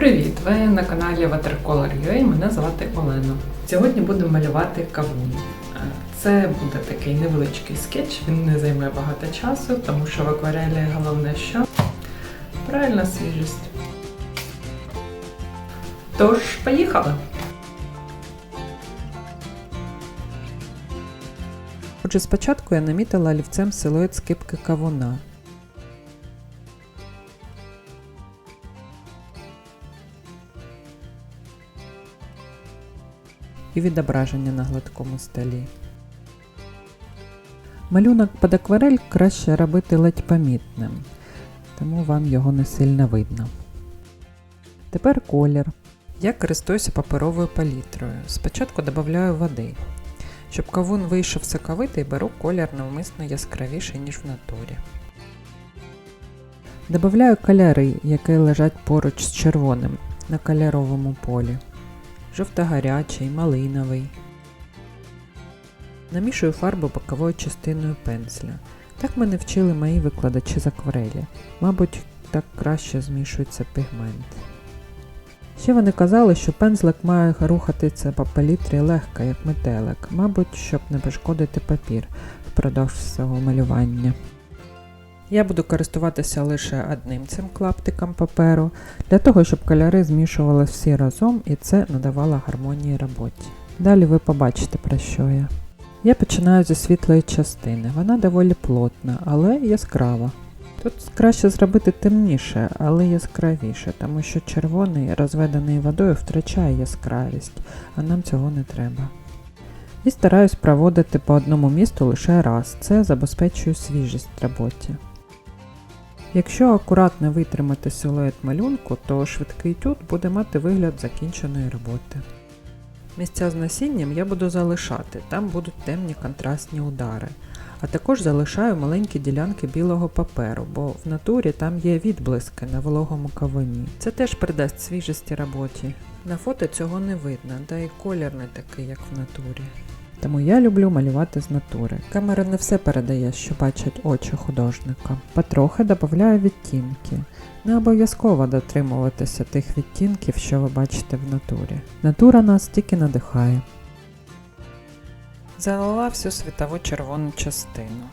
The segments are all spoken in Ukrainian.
Привіт! Ви на каналі Watercolor.ua, мене звати Олена. Сьогодні будемо малювати кавун. Е, Це буде такий невеличкий скетч, він не займе багато часу, тому що в акварелі головне що? Правильна свіжість. Тож, поїхали! Отже, спочатку я намітила олівцем силует скипки кавуна. І відображення на гладкому столі. Малюнок під акварель краще робити ледь помітним, тому вам його не сильно видно. Тепер колір. Я користуюся паперовою палітрою. Спочатку додаю води. Щоб кавун вийшов соковитий, беру колір навмисно яскравіший, ніж в натурі. Добавляю кольори, які лежать поруч з червоним на кольоровому полі. Жовто-гарячий, малиновий. Намішую фарбу боковою частиною пензля. Так мене вчили мої викладачі з акварелі. Мабуть, так краще змішується пігмент. Ще вони казали, що пензлик має рухатися по палітрі легко, як метелик, мабуть, щоб не пошкодити папір впродовж всього малювання. Я буду користуватися лише одним цим клаптиком паперу, для того, щоб кольори змішувалися всі разом і це надавало гармонії роботі. Далі ви побачите про що я. Я починаю зі світлої частини. Вона доволі плотна, але яскрава. Тут краще зробити темніше, але яскравіше, тому що червоний, розведений водою, втрачає яскравість, а нам цього не треба. І стараюсь проводити по одному місту лише раз, це забезпечує свіжість в роботі. Якщо акуратно витримати силует малюнку, то швидкий тют буде мати вигляд закінченої роботи. Місця з насінням я буду залишати, там будуть темні контрастні удари. А також залишаю маленькі ділянки білого паперу, бо в натурі там є відблиски на вологому кавуні. Це теж придасть свіжості роботі. На фото цього не видно, да і колір не такий, як в натурі. Тому я люблю малювати з натури. Камера не все передає, що бачать очі художника. Потрохи додаю відтінки. Не обов'язково дотримуватися тих відтінків, що ви бачите в натурі. Натура нас тільки надихає. Залила всю світову червону частину.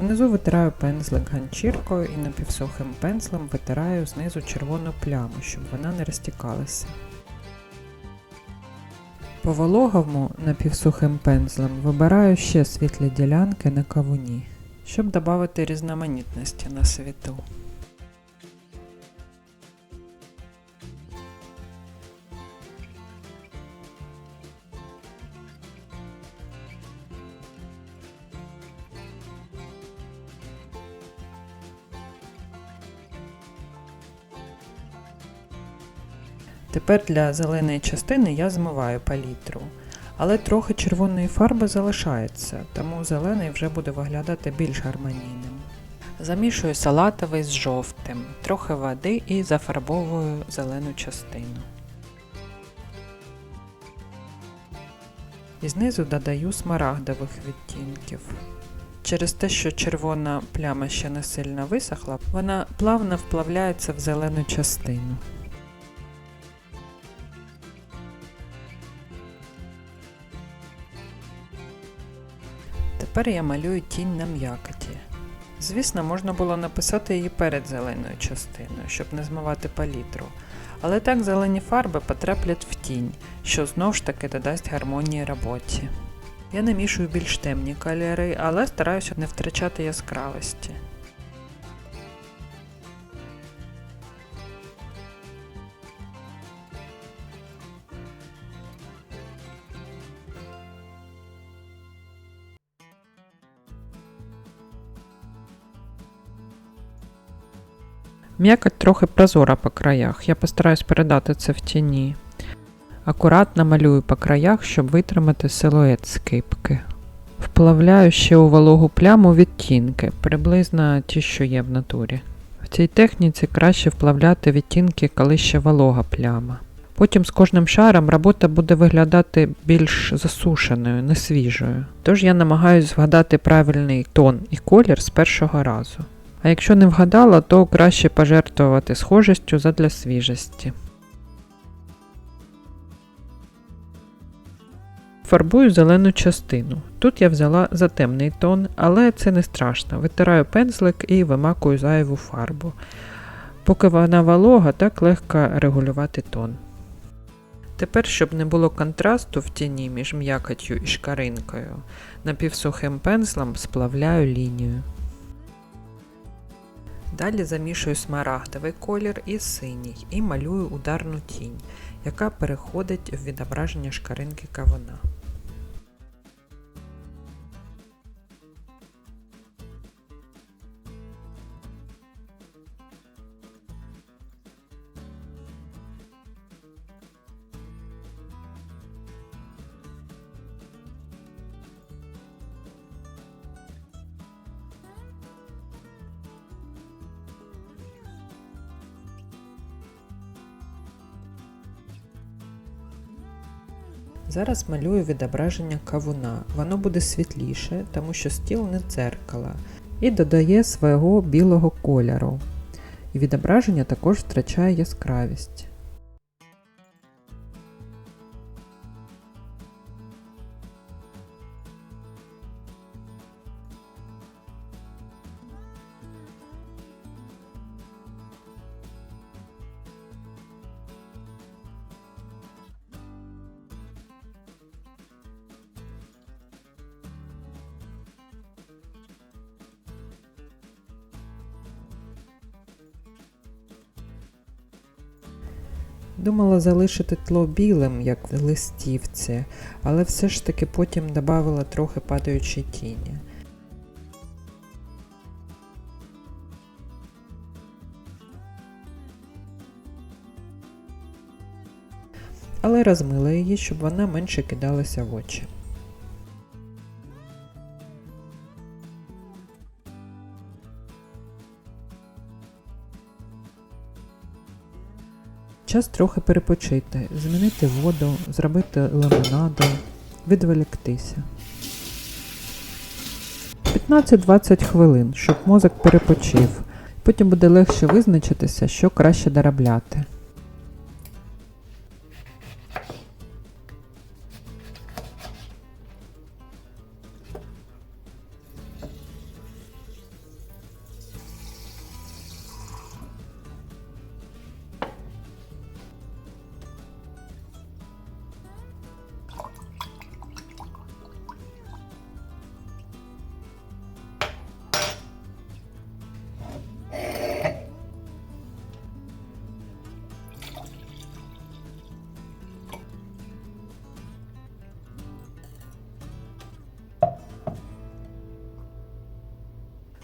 Внизу витираю пензлик ганчіркою і напівсухим пензлем витираю знизу червону пляму, щоб вона не розтікалася. По вологому напівсухим пензлем вибираю ще світлі ділянки на кавуні, щоб додати різноманітності на світу. Тепер для зеленої частини я змиваю палітру, але трохи червоної фарби залишається, тому зелений вже буде виглядати більш гармонійним. Замішую салатовий з жовтим, трохи води і зафарбовую зелену частину. І знизу додаю смарагдових відтінків. Через те, що червона пляма ще не сильно висохла, вона плавно вплавляється в зелену частину. Тепер я малюю тінь на м'якоті. Звісно, можна було написати її перед зеленою частиною, щоб не змивати палітру. Але так зелені фарби потраплять в тінь, що знову ж таки додасть гармонії роботі. Я намішую більш темні кольори, але стараюся не втрачати яскравості. М'якоть трохи прозора по краях, я постараюсь передати це в тіні. Акуратно малюю по краях, щоб витримати силует скипки. Вплавляю ще у вологу пляму відтінки, приблизно ті, що є в натурі. В цій техніці краще вплавляти відтінки, коли ще волога пляма. Потім з кожним шаром робота буде виглядати більш засушеною, несвіжою. Тож я намагаюся згадати правильний тон і колір з першого разу. А якщо не вгадала, то краще пожертвувати схожістю задля свіжості. Фарбую зелену частину. Тут я взяла затемний тон, але це не страшно. Витираю пензлик і вимакую зайву фарбу. Поки вона волога, так легко регулювати тон. Тепер, щоб не було контрасту в тіні між м'якоттю і шкаринкою, напівсухим пензлом сплавляю лінію. Далі замішую смарагдовий колір і синій і малюю ударну тінь, яка переходить в відображення шкаринки кавуна. Зараз малюю відображення кавуна. Воно буде світліше, тому що стіл не дзеркало, і додає свого білого кольору. І відображення також втрачає яскравість. Думала залишити тло білим, як в листівці, але все ж таки потім додавала трохи падаючі тіні. Але розмила її, щоб вона менше кидалася в очі. Час трохи перепочити, змінити воду, зробити лимонаду, відволіктися. 15-20 хвилин, щоб мозок перепочив. Потім буде легше визначитися, що краще доробляти.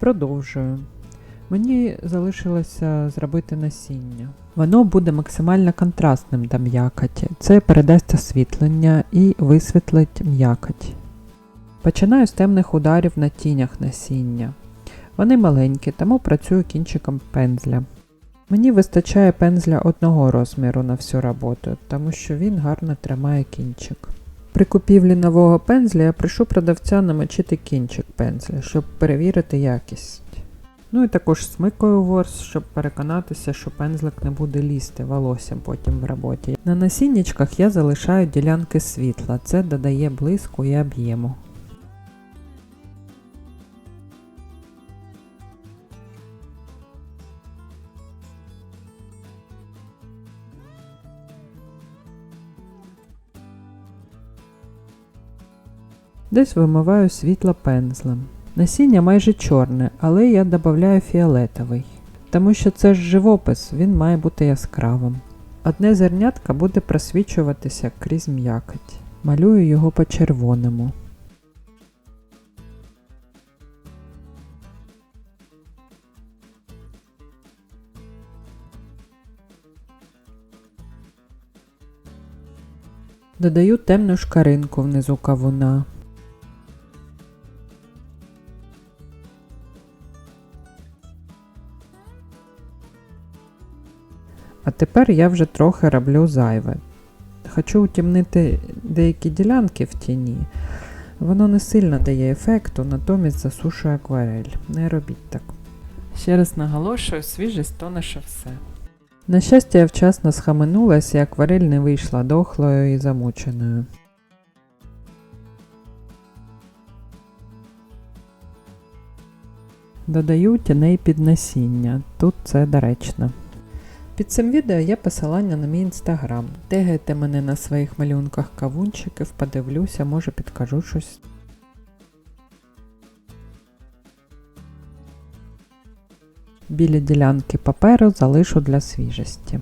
Продовжую. Мені залишилося зробити насіння. Воно буде максимально контрастним до м'якоті. Це передасть освітлення і висвітлить м'якоть. Починаю з темних ударів на тінях насіння. Вони маленькі, тому працюю кінчиком пензля. Мені вистачає пензля одного розміру на всю роботу, тому що він гарно тримає кінчик. При купівлі нового пензля я прошу продавця намочити кінчик пензля, щоб перевірити якість. Ну і також смикаю ворс, щоб переконатися, що пензлик не буде лізти волоссям потім в роботі. На насіннячках я залишаю ділянки світла, це додає блиску і об'єму. Десь вимиваю світло пензлем. Насіння майже чорне, але я додаю фіолетовий, тому що це ж живопис, він має бути яскравим. Одне зернятка буде просвічуватися крізь м'якоть. Малюю його по червоному. Додаю темну шкаринку внизу кавуна. А тепер я вже трохи роблю зайве. Хочу утімнити деякі ділянки в тіні. Воно не сильно дає ефекту, натомість засушує акварель. Не робіть так. Ще раз наголошую, свіжість то наше все. На щастя, я вчасно схаменулася, і акварель не вийшла дохлою і замученою. Додаю тіней під насіння. Тут це доречно. Під цим відео є посилання на мій інстаграм. Тегайте мене на своїх малюнках кавунчиків, подивлюся, може підкажу щось. Білі ділянки паперу залишу для свіжості.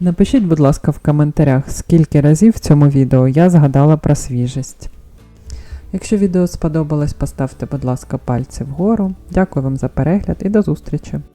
Напишіть, будь ласка, в коментарях, скільки разів в цьому відео я згадала про свіжість. Якщо відео сподобалось, поставте, будь ласка, пальці вгору. Дякую вам за перегляд і до зустрічі!